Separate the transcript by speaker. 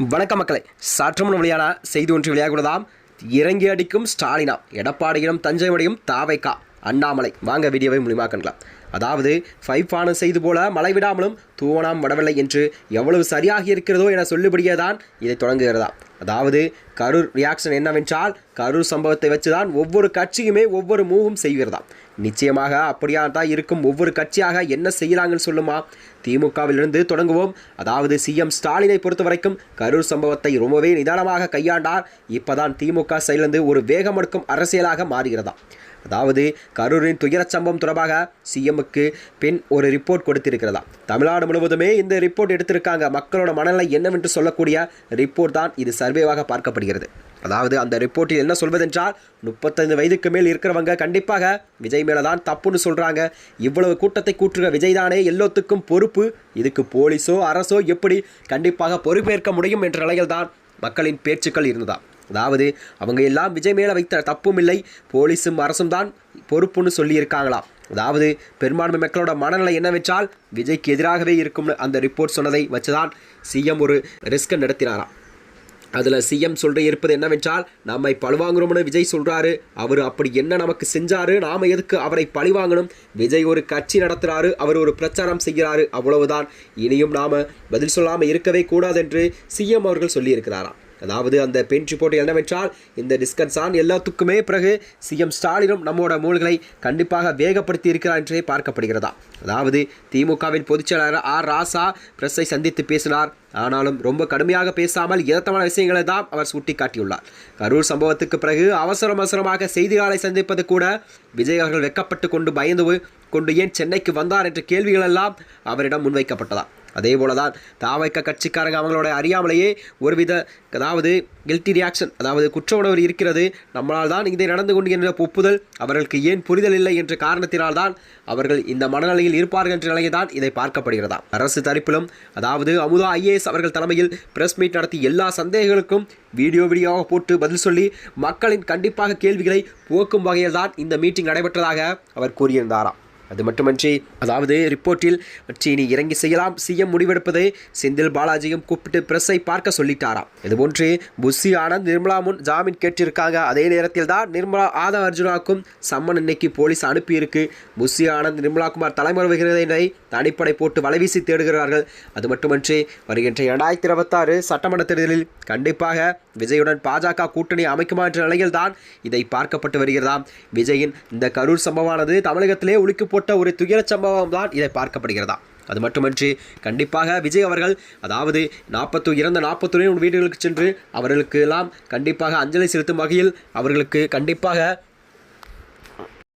Speaker 1: வணக்க மக்களை. சற்று வழியான செய்தி ஒன்று வெளியாகுவதாம் இறங்கி அடிக்கும் ஸ்டாலினா எடப்பாடியிடம் தஞ்சை மடையும் தாவைக்கா அண்ணாமலை. வாங்க வீடியோவை மூலியமாக காணலாம் அதாவது ஃபைஃபான செய்து போல மழை விடாமலும் தூவனாம் வடவில்லை என்று எவ்வளவு சரியாக இருக்கிறதோ என சொல்லுபடியே தான் இதை தொடங்குகிறதா அதாவது கரூர் ரியாக்ஷன் என்னவென்றால் கரூர் சம்பவத்தை வச்சுதான் ஒவ்வொரு கட்சியுமே ஒவ்வொரு மூவும் செய்கிறதாம் நிச்சயமாக அப்படியா தான் இருக்கும். ஒவ்வொரு கட்சியாக என்ன செய்கிறாங்கன்னு சொல்லுமா? திமுகவிலிருந்து தொடங்குவோம். அதாவது சிஎம் ஸ்டாலினை பொறுத்த வரைக்கும் கரூர் சம்பவத்தை ரொம்பவே நிதானமாக கையாண்டார். இப்போதான் திமுக செயலிருந்து ஒரு வேகமடுக்கும் அரசியலாக மாறுகிறதா? அதாவது கரூரின் துயரச் சம்பவம் தொடர்பாக சிஎம்முக்கு பின் ஒரு ரிப்போர்ட் கொடுத்திருக்கிறதா? தமிழ்நாடு முழுவதுமே இந்த ரிப்போர்ட் எடுத்திருக்காங்க. மக்களோட மனநிலை என்னவென்று சொல்லக்கூடிய ரிப்போர்ட் தான் இது. சர்வேவாக பார்க்கப்படுகிறது. அதாவது அந்த ரிப்போர்ட்டில் என்ன சொல்வதென்றால் முப்பத்தைந்து வயதுக்கு மேல் இருக்கிறவங்க கண்டிப்பாக விஜய் மேலே தான் தப்புன்னு சொல்கிறாங்க இவ்வளவு கூட்டத்தை கூற்றுக விஜய் தானே எல்லோத்துக்கும் பொறுப்பு. இதுக்கு போலீஸோ அரசோ எப்படி கண்டிப்பாக பொறுப்பேற்க முடியும் என்ற நிலையில் தான் மக்களின் பேச்சுக்கள் இருந்ததா. அதாவது அவங்க எல்லாம் விஜய் மேலே வைத்த தப்பும் இல்லை போலீஸும் அரசும் தான் பொறுப்புன்னு சொல்லியிருக்காங்களாம் அதாவது பெரும்பான்மை மக்களோட மனநிலை என்னவென்றால் விஜய்க்கு எதிராகவே இருக்கும்னு அந்த ரிப்போர்ட் சொன்னதை வச்சுதான் சிஎம் ஒரு ரிஸ்க் நடத்தினாராம். அதில் சிஎம் சொல்கிற இருப்பது என்னவென்றால் நம்மை பழிவாங்கணும்னு விஜய் சொல்கிறாரு அவர் அப்படி என்ன நமக்கு செஞ்சாரு? நாம் எதுக்கு அவரை பழிவாங்கணும்? விஜய் ஒரு கட்சி நடத்துகிறாரு அவர் ஒரு பிரச்சாரம் செய்கிறாரு. அவ்வளவுதான். இனியும் நாம் பதில் சொல்லாமல் இருக்கவே கூடாது என்று சிஎம் அவர்கள் சொல்லியிருக்கிறாராம். அதாவது அந்த பெண் ரிப்போர்ட் என்னவென்றால் இந்த டிஸ்கன்ஸான் எல்லாத்துக்குமே பிறகு சிஎம் ஸ்டாலினும் நம்மோட மூல்களை கண்டிப்பாக வேகப்படுத்தி இருக்கிறார் என்றே பார்க்கப்படுகிறதா அதாவது திமுகவின் பொதுச்செயலாளர் ஆர் ராசா பிரஸ்ஸை சந்தித்து பேசினார். ஆனாலும் ரொம்ப கடுமையாக பேசாமல் யதார்த்தமான விஷயங்களை தான் அவர் சுட்டிக்காட்டியுள்ளார். கரூர் சம்பவத்துக்கு பிறகு அவசரம் அவசரமாக செய்தியாளரை சந்திப்பது கூட விஜய் அவர்கள் வெக்கப்பட்டு கொண்டு பயந்து கொண்டு ஏன் சென்னைக்கு வந்தார் என்ற கேள்விகளெல்லாம் அவரிடம் முன்வைக்கப்பட்டதா அதே போல தான் தாவைக்க கட்சிக்காரங்க அவங்களோட அறியாமலேயே ஒருவித அதாவது கில்ட்டி ரியாக்ஷன் அதாவது குற்ற உணர்வு இருக்கிறது. நம்மளால் தான் இதை நடந்து கொண்டிருக்கின்ற ஒப்புதல் அவர்களுக்கு ஏன் புரிதல் இல்லை என்ற காரணத்தினால் தான் அவர்கள் இந்த மனநிலையில் இருப்பார்கள் என்ற நிலையை தான் இதை பார்க்கப்படுகிறதா அரசு தரப்பிலும் அதாவது அமுதா ஐஏஎஸ் அவர்கள் தலைமையில் பிரஸ் மீட் நடத்தி எல்லா சந்தேகங்களுக்கும் வீடியோ வீடியோவாக போட்டு பதில் சொல்லி மக்களின் கண்டிப்பாக கேள்விகளை போக்கும் வகையில் தான் இந்த மீட்டிங் நடைபெற்றதாக அவர் கூறியிருந்தாராம். அது மட்டுமன்றி அதாவது ரிப்போர்ட்டில் சீனி இறங்கி செய்யலாம் சிஎம் முடிவெடுப்பதே செந்தில் பாலாஜியும் கூப்பிட்டு பிரஸ்ஸை பார்க்க சொல்லிட்டாராம். இதுபோன்று புஷி ஆனந்த் நிர்மலா முன் ஜாமீன் கேட்டிருக்காங்க. அதே நேரத்தில் தான் நிர்மலா ஆதவ அர்ஜுனாக்கும் சம்மன் இன்னைக்கு போலீஸ் அனுப்பியிருக்கு. புஷி ஆனந்த் நிர்மலா குமார் தலைமறைவுகிறதை தனிப்படை போட்டு வலைவீசி தேடுகிறார்கள். அது மட்டுமன்றி வருகின்ற இரண்டாயிரத்தி இருபத்தாறு சட்டமன்ற தேர்தலில் கண்டிப்பாக விஜயுடன் பாஜக கூட்டணி அமைக்குமா என்ற நிலையில்தான் இதை பார்க்கப்பட்டு வருகிறதாம். விஜயின் இந்த கரூர் சம்பவமானது தமிழகத்திலே உலுக்கி போட்ட ஒரு துயரச் சம்பவம் தான் இதை பார்க்கப்படுகிறதா? அது மட்டுமன்றி கண்டிப்பாக விஜய் அவர்கள் அதாவது நாற்பத்து இறந்த நாற்பத்தொரு வீடுகளுக்கு சென்று அவர்களுக்கு எல்லாம் கண்டிப்பாக அஞ்சலி செலுத்தும் வகையில் அவர்களுக்கு கண்டிப்பாக